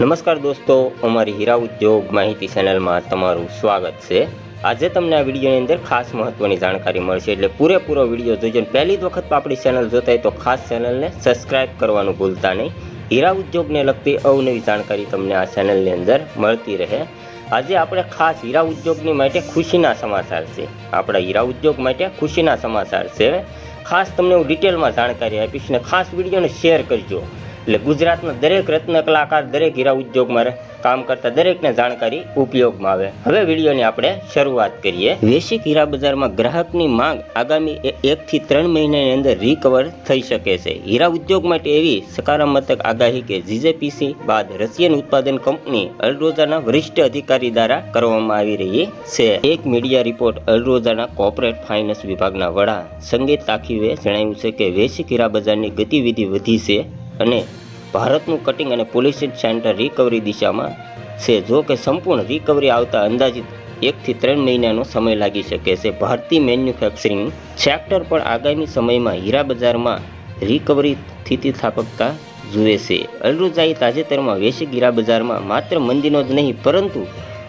નમસ્કાર દોસ્તો, અમારી હીરા ઉદ્યોગ માહિતી ચેનલમાં તમારું સ્વાગત છે. આજે તમને આ વિડીયોની અંદર ખાસ મહત્વની જાણકારી મળશે, એટલે પૂરેપૂરો વીડિયો જોજો પહેલી જ વખત આપણી ચેનલ જોતા હોય તો ખાસ ચેનલને સબસ્ક્રાઇબ કરવાનું ભૂલતા નહીં. હીરા ઉદ્યોગને લગતી અવનવી જાણકારી તમને આ ચેનલની અંદર મળતી રહે. આજે આપણે ખાસ હીરા ઉદ્યોગની માટે ખુશીના સમાચાર છે. આપણા હીરા ઉદ્યોગ માટે ખુશીના સમાચાર છે. ખાસ તમને હું ડિટેલમાં જાણકારી આપીશ ને ખાસ વિડીયોને શેર કરજો. એટલે ગુજરાતના દરેક રત્ન કલાકાર, દરેક હીરા ઉદ્યોગમાં કામ કરતા દરેકને જાણકારી ઉપયોગમાં આવે. હવે વિડીયોની આપણે શરૂઆત કરીએ. વૈશ્વિક હીરા બજારમાં ગ્રાહકની માંગ આગામી એકથી ત્રણ મહિનાની અંદર રિકવર થઈ શકે છે. હીરા ઉદ્યોગ માટે એવી સકારાત્મક આગાહી કે જીજેપીસી બાદ રશિયન ઉત્પાદન કંપની અલરોઝાના વરિષ્ઠ અધિકારી દ્વારા કરવામાં આવી રહી છે. એક મીડિયા રિપોર્ટ અલરોઝાના કોર્પોરેટ ફાઇનાન્સ વિભાગના વડા સંગીત તાખીવે જણાવ્યું છે કે વૈશ્વિક હીરા બજારની ગતિવિધિ વધી છે. અને ભારતનું કટિંગ અને પોલિસિંગ સેન્ટર રિકવરી દિશામાં છે. જો કે સંપૂર્ણ રિકવરી આવતા અંદાજિત એકથી ત્રણ મહિનાનો સમય લાગી શકે છે. ભારતીય મેન્યુફેક્ચરિંગ સેક્ટર પણ આગામી સમયમાં હીરા બજારમાં રિકવરી સ્થિતિસ્થાપકતા જુએ છે. અલરુજાઈ તાજેતરમાં વૈશ્વિક હીરા બજારમાં માત્ર મંદીનો જ નહીં, પરંતુ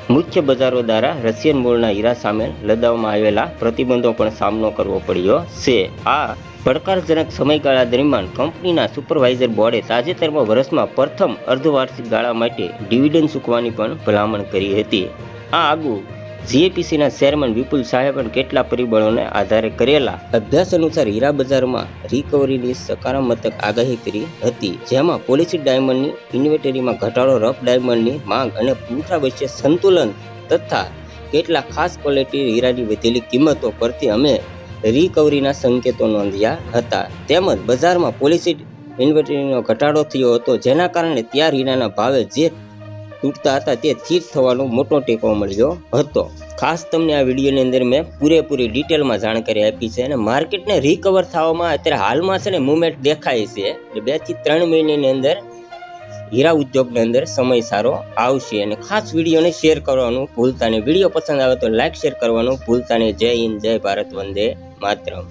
મુખ્ય બજારો દ્વારા રશિયન મૂળના હીરા સામે લદાવવામાં આવેલા પ્રતિબંધો પણ સામનો કરવો પડ્યો છે. આ પડકારજનક સમયગાળા દરમિયાન કંપનીના સુપરવાઇઝર બોર્ડે તાજેતરમાં વર્ષમાં પ્રથમ અર્ધવાર્ષિક ગાળા માટે ડિવિડન્ડ ચૂકવાની પણ ભલામણ કરી હતી. આ આગુ જીએપીસીના ચેરમેન વિપુલ શાહે પણ કેટલા પરિબળોને આધારે કરેલા અભ્યાસ અનુસાર હીરા બજારમાં રિકવરીની સકારાત્મક આગાહી કરી હતી, જેમાં પોલિસી ડાયમંડની ઇન્વેન્ટરીમાં ઘટાડો, રફ ડાયમંડની માંગ અને પુરવઠા વચ્ચે સંતુલન તથા કેટલા ખાસ ક્વોલિટી હીરાની વધેલી કિંમતો પરથી અમે રિકવરીના સંકેતો નોંધ્યા હતા. તેમજ બજારમાં પોલિસી ઇન્વેટરીનો ઘટાડો થયો હતો, જેના કારણે ત્યાર હીરાના ભાવે જે તૂટતા હતા તે ચીજ થવાનો મોટો ટેકો મળ્યો હતો. ખાસ તમને આ વિડીયોની અંદર મેં પૂરેપૂરી ડિટેલમાં જાણકારી આપી છે અને માર્કેટને રિકવર થવામાં અત્યારે હાલમાં છે ને મુવમેન્ટ દેખાય છે. એટલે બેથી ત્રણ મહિનાની અંદર હીરા ઉદ્યોગની અંદર સમય સારો આવશે અને ખાસ વિડીયોને શેર કરવાનું ભૂલતા નહીં. વીડિયો પસંદ આવે તો લાઇક શેર કરવાનું ભૂલતા નહીં. જય હિન્દ, જય ભારત, વંદે માતરમ.